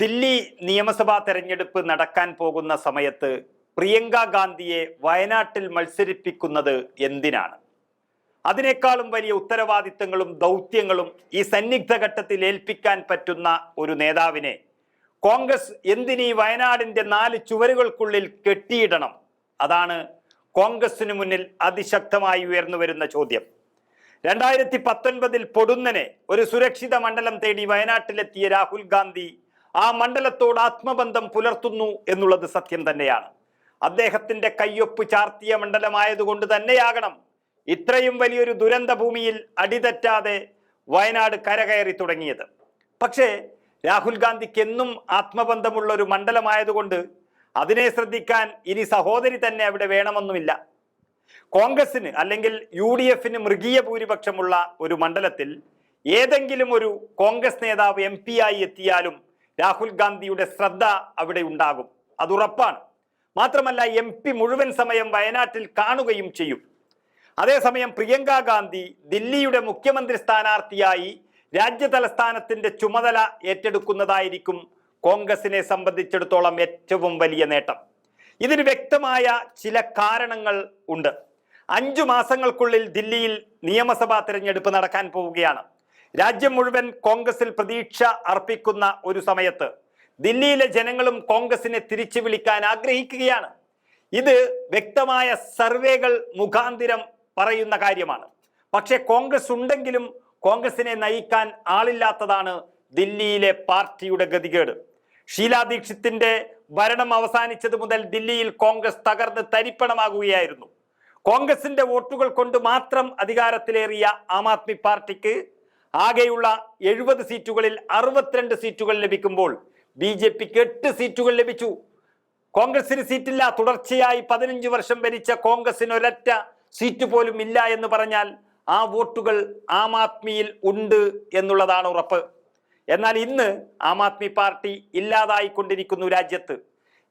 ദില്ലി നിയമസഭാ തെരഞ്ഞെടുപ്പ് നടക്കാൻ പോകുന്ന സമയത്ത് പ്രിയങ്ക ഗാന്ധിയെ വയനാട്ടിൽ മത്സരിപ്പിക്കുന്നത് എന്തിനാണ്? അതിനേക്കാളും വലിയ ഉത്തരവാദിത്തങ്ങളും ദൗത്യങ്ങളും ഈ സന്നിഗ്ധ ഘട്ടത്തിൽ ഏൽപ്പിക്കാൻ പറ്റുന്ന ഒരു നേതാവിനെ കോൺഗ്രസ് എന്തിനീ വയനാടിന്റെ നാല് ചുവരുകൾക്കുള്ളിൽ കെട്ടിയിടണം? അതാണ് കോൺഗ്രസിന് മുന്നിൽ അതിശക്തമായി ഉയർന്നു വരുന്ന ചോദ്യം. രണ്ടായിരത്തി പത്തൊൻപതിൽ പൊടുന്നനെ ഒരു സുരക്ഷിത മണ്ഡലം തേടി വയനാട്ടിലെത്തിയ രാഹുൽ ഗാന്ധി ആ മണ്ഡലത്തോട് ആത്മബന്ധം പുലർത്തുന്നു എന്നുള്ളത് സത്യം തന്നെയാണ്. അദ്ദേഹത്തിന്റെ കയ്യൊപ്പ് ചാർത്തിയ മണ്ഡലമായതുകൊണ്ട് തന്നെയാകണം ഇത്രയും വലിയൊരു ദുരന്ത ഭൂമിയിൽ അടിതെറ്റാതെ വയനാട് കരകയറി തുടങ്ങിയത്. പക്ഷേ രാഹുൽ ഗാന്ധിക്ക് എന്നും ആത്മബന്ധമുള്ള ഒരു മണ്ഡലമായതുകൊണ്ട് അതിനെ ശ്രദ്ധിക്കാൻ ഇനി സഹോദരി തന്നെ അവിടെ വേണമെന്നുമില്ല. കോൺഗ്രസിന് അല്ലെങ്കിൽ യു ഡി എഫിന് മൃഗീയ ഭൂരിപക്ഷമുള്ള ഒരു മണ്ഡലത്തിൽ ഏതെങ്കിലും ഒരു കോൺഗ്രസ് നേതാവ് എം ആയി എത്തിയാലും രാഹുൽ ഗാന്ധിയുടെ ശ്രദ്ധ അവിടെ ഉണ്ടാകും. അത് ഉറപ്പാണ്. മാത്രമല്ല എം പി മുഴുവൻ സമയം വയനാട്ടിൽ കാണുകയും ചെയ്യും. അതേസമയം പ്രിയങ്ക ഗാന്ധി ദില്ലിയുടെ മുഖ്യമന്ത്രി സ്ഥാനാർത്ഥിയായി രാജ്യതലസ്ഥാനത്തിന്റെ ചുമതല ഏറ്റെടുക്കുന്നതായിരിക്കും കോൺഗ്രസിനെ സംബന്ധിച്ചിടത്തോളം ഏറ്റവും വലിയ നേട്ടം. ഇതിന് വ്യക്തമായ ചില കാരണങ്ങൾ ഉണ്ട്. അഞ്ചു മാസങ്ങൾക്കുള്ളിൽ ദില്ലിയിൽ നിയമസഭാ തിരഞ്ഞെടുപ്പ് നടക്കാൻ പോവുകയാണ്. രാജ്യം മുഴുവൻ കോൺഗ്രസിൽ പ്രതീക്ഷ അർപ്പിക്കുന്ന ഒരു സമയത്ത് ദില്ലിയിലെ ജനങ്ങളും കോൺഗ്രസിനെ തിരിച്ചു വിളിക്കാൻ ആഗ്രഹിക്കുകയാണ്. ഇത് വ്യക്തമായ സർവേകൾ മുഖാന്തിരം പറയുന്ന കാര്യമാണ്. പക്ഷേ കോൺഗ്രസ് ഉണ്ടെങ്കിലും കോൺഗ്രസിനെ നയിക്കാൻ ആളില്ലാത്തതാണ് ദില്ലിയിലെ പാർട്ടിയുടെ ഗതികേട്. ഷീലാ ദീക്ഷിത്തിന്റെ ഭരണം അവസാനിച്ചത് മുതൽ ദില്ലിയിൽ കോൺഗ്രസ് തകർന്ന് തരിപ്പണമാകുകയായിരുന്നു. കോൺഗ്രസിന്റെ വോട്ടുകൾ കൊണ്ട് മാത്രം അധികാരത്തിലേറിയ ആം ആദ്മി പാർട്ടിക്ക് ആകെയുള്ള എഴുപത് സീറ്റുകളിൽ അറുപത്തിരണ്ട് സീറ്റുകൾ ലഭിക്കുമ്പോൾ ബി ജെ പിക്ക് എട്ട് സീറ്റുകൾ ലഭിച്ചു. കോൺഗ്രസിന് സീറ്റില്ല. തുടർച്ചയായി പതിനഞ്ച് വർഷം ഭരിച്ച കോൺഗ്രസിന് ഒരൊറ്റ സീറ്റ് പോലും ഇല്ല എന്ന് പറഞ്ഞാൽ ആ വോട്ടുകൾ ആം ആദ്മിയിൽ ഉണ്ട് എന്നുള്ളതാണ് ഉറപ്പ്. എന്നാൽ ഇന്ന് ആം ആദ്മി പാർട്ടി ഇല്ലാതായിക്കൊണ്ടിരിക്കുന്നു രാജ്യത്ത്.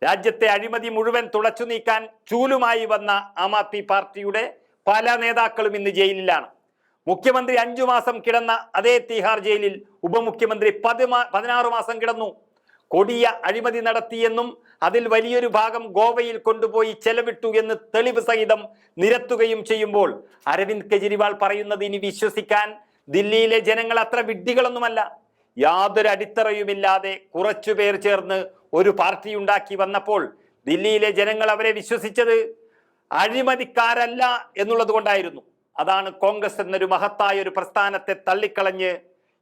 രാജ്യത്തെ അഴിമതി മുഴുവൻ തുളച്ചു നീക്കാൻ ചൂലുമായി വന്ന ആം ആദ്മി പാർട്ടിയുടെ പല നേതാക്കളും ഇന്ന് ജയിലിലാണ്. മുഖ്യമന്ത്രി അഞ്ചു മാസം കിടന്ന അതേ തീഹാർ ജയിലിൽ ഉപമുഖ്യമന്ത്രി പതിമാ പതിനാറ് മാസം കിടന്നു. കൊടിയ അഴിമതി നടത്തിയെന്നും അതിൽ വലിയൊരു ഭാഗം ഗോവയിൽ കൊണ്ടുപോയി ചെലവിട്ടു എന്ന് തെളിവ് സഹിതം നിരത്തുകയും ചെയ്യുമ്പോൾ അരവിന്ദ് കെജ്രിവാൾ പറയുന്നത് ഇനി വിശ്വസിക്കാൻ ദില്ലിയിലെ ജനങ്ങൾ അത്ര വിഡ്ഢികളൊന്നുമല്ല. യാതൊരു അടിത്തറയുമില്ലാതെ കുറച്ചുപേർ ചേർന്ന് ഒരു പാർട്ടി ഉണ്ടാക്കി വന്നപ്പോൾ ദില്ലിയിലെ ജനങ്ങൾ അവരെ വിശ്വസിച്ചത് അഴിമതിക്കാരല്ല എന്നുള്ളത് കൊണ്ടായിരുന്നു. അതാണ് കോൺഗ്രസ് എന്നൊരു മഹത്തായ ഒരു പ്രസ്ഥാനത്തെ തള്ളിക്കളഞ്ഞ്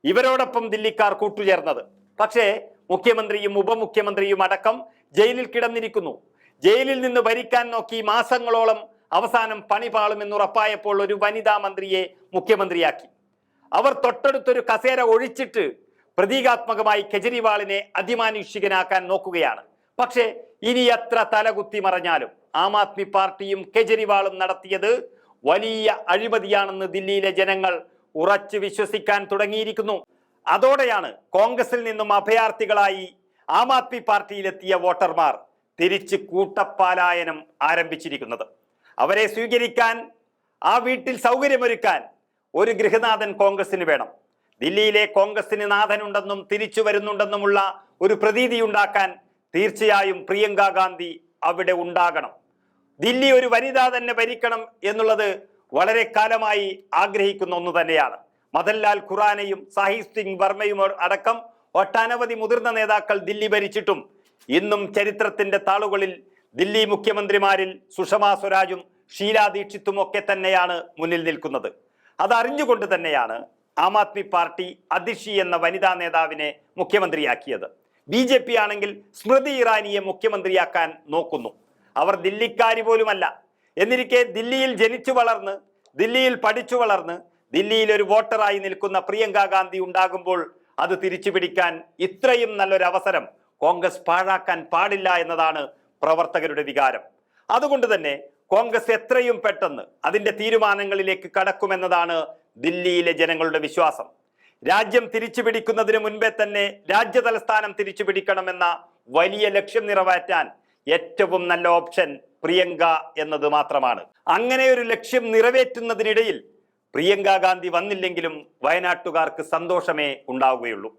ഇവരോടൊപ്പം ദില്ലിക്കാർ കൂട്ടുചേർന്നത്. പക്ഷേ മുഖ്യമന്ത്രിയും ഉപമുഖ്യമന്ത്രിയും അടക്കം ജയിലിൽ കിടന്നിരിക്കുന്നു. ജയിലിൽ നിന്ന് ഭരിക്കാൻ നോക്കി മാസങ്ങളോളം അവസാനം പണി പാളുമെന്ന് ഉറപ്പായപ്പോൾ ഒരു വനിതാ മന്ത്രിയെ മുഖ്യമന്ത്രിയാക്കി. അവർ തൊട്ടടുത്തൊരു കസേര ഒഴിച്ചിട്ട് പ്രതീകാത്മകമായി കെജ്രിവാളിനെ അതിമാനുഷികനാക്കാൻ നോക്കുകയാണ്. പക്ഷേ ഇനി എത്ര തലകുത്തി മറഞ്ഞാലും ആം ആദ്മി പാർട്ടിയും കെജ്രിവാളും നടത്തിയത് വലിയ അഴിമതിയാണെന്ന് ദില്ലിയിലെ ജനങ്ങൾ ഉറച്ചു വിശ്വസിക്കാൻ തുടങ്ങിയിരിക്കുന്നു. അതോടെയാണ് കോൺഗ്രസിൽ നിന്നും അഭയാർത്ഥികളായി ആം ആദ്മി പാർട്ടിയിലെത്തിയ വോട്ടർമാർ തിരിച്ച് കൂട്ടപ്പാലായനം ആരംഭിച്ചിരിക്കുന്നത്. അവരെ സ്വീകരിക്കാൻ ആ വീട്ടിൽ സൗകര്യമൊരുക്കാൻ ഒരു ഗൃഹനാഥൻ കോൺഗ്രസിന് വേണം. ദില്ലിയിലെ കോൺഗ്രസിന് നാഥനുണ്ടെന്നും തിരിച്ചു വരുന്നുണ്ടെന്നുമുള്ള ഒരു പ്രതീതി ഉണ്ടാക്കാൻ തീർച്ചയായും പ്രിയങ്ക ഗാന്ധി അവിടെ ഉണ്ടാകണം. ദില്ലി ഒരു വനിത തന്നെ ഭരിക്കണം എന്നുള്ളത് വളരെ കാലമായി ആഗ്രഹിക്കുന്ന ഒന്ന് തന്നെയാണ്. മദൻലാൽ ഖുറാനയും സാഹിബ് സിംഗ് വർമ്മയും അടക്കം ഒട്ടനവധി മുതിർന്ന നേതാക്കൾ ദില്ലി ഭരിച്ചിട്ടും ഇന്നും ചരിത്രത്തിന്റെ താളുകളിൽ ദില്ലി മുഖ്യമന്ത്രിമാരിൽ സുഷമാ സ്വരാജും ഷീലാ ദീക്ഷിത്തും ഒക്കെ തന്നെയാണ് മുന്നിൽ നിൽക്കുന്നത്. അതറിഞ്ഞുകൊണ്ട് തന്നെയാണ് ആം ആദ്മി പാർട്ടി അതിഷി എന്ന വനിതാ നേതാവിനെ മുഖ്യമന്ത്രിയാക്കിയത്. ബി ആണെങ്കിൽ സ്മൃതി ഇറാനിയെ മുഖ്യമന്ത്രിയാക്കാൻ നോക്കുന്നു. അവർ ദില്ലിക്കാരി പോലുമല്ല. എന്നിരിക്കെ ദില്ലിയിൽ ജനിച്ചു വളർന്ന് ദില്ലിയിൽ പഠിച്ചു വളർന്ന് ദില്ലിയിൽ ഒരു വോട്ടറായി നിൽക്കുന്ന പ്രിയങ്ക ഗാന്ധി ഉണ്ടാകുമ്പോൾ അത് തിരിച്ചു പിടിക്കാൻ ഇത്രയും നല്ലൊരു അവസരം കോൺഗ്രസ് പാഴാക്കാൻ പാടില്ല എന്നതാണ് പ്രവർത്തകരുടെ വികാരം. അതുകൊണ്ട് തന്നെ കോൺഗ്രസ് എത്രയും പെട്ടെന്ന് അതിന്റെ തീരുമാനങ്ങളിലേക്ക് കടക്കുമെന്നതാണ് ദില്ലിയിലെ ജനങ്ങളുടെ വിശ്വാസം. രാജ്യം തിരിച്ചു പിടിക്കുന്നതിന് മുൻപേ തന്നെ രാജ്യതലസ്ഥാനം തിരിച്ചു പിടിക്കണമെന്ന വലിയ ലക്ഷ്യം നിറവേറ്റാൻ ഏറ്റവും നല്ല ഓപ്ഷൻ പ്രിയങ്ക എന്നത് മാത്രമാണ്. അങ്ങനെ ഒരു ലക്ഷ്യം നിറവേറ്റുന്നതിനിടയിൽ പ്രിയങ്ക ഗാന്ധി വന്നില്ലെങ്കിലും വയനാട്ടുകാർക്ക് സന്തോഷമേ ഉണ്ടാവുകയുള്ളൂ.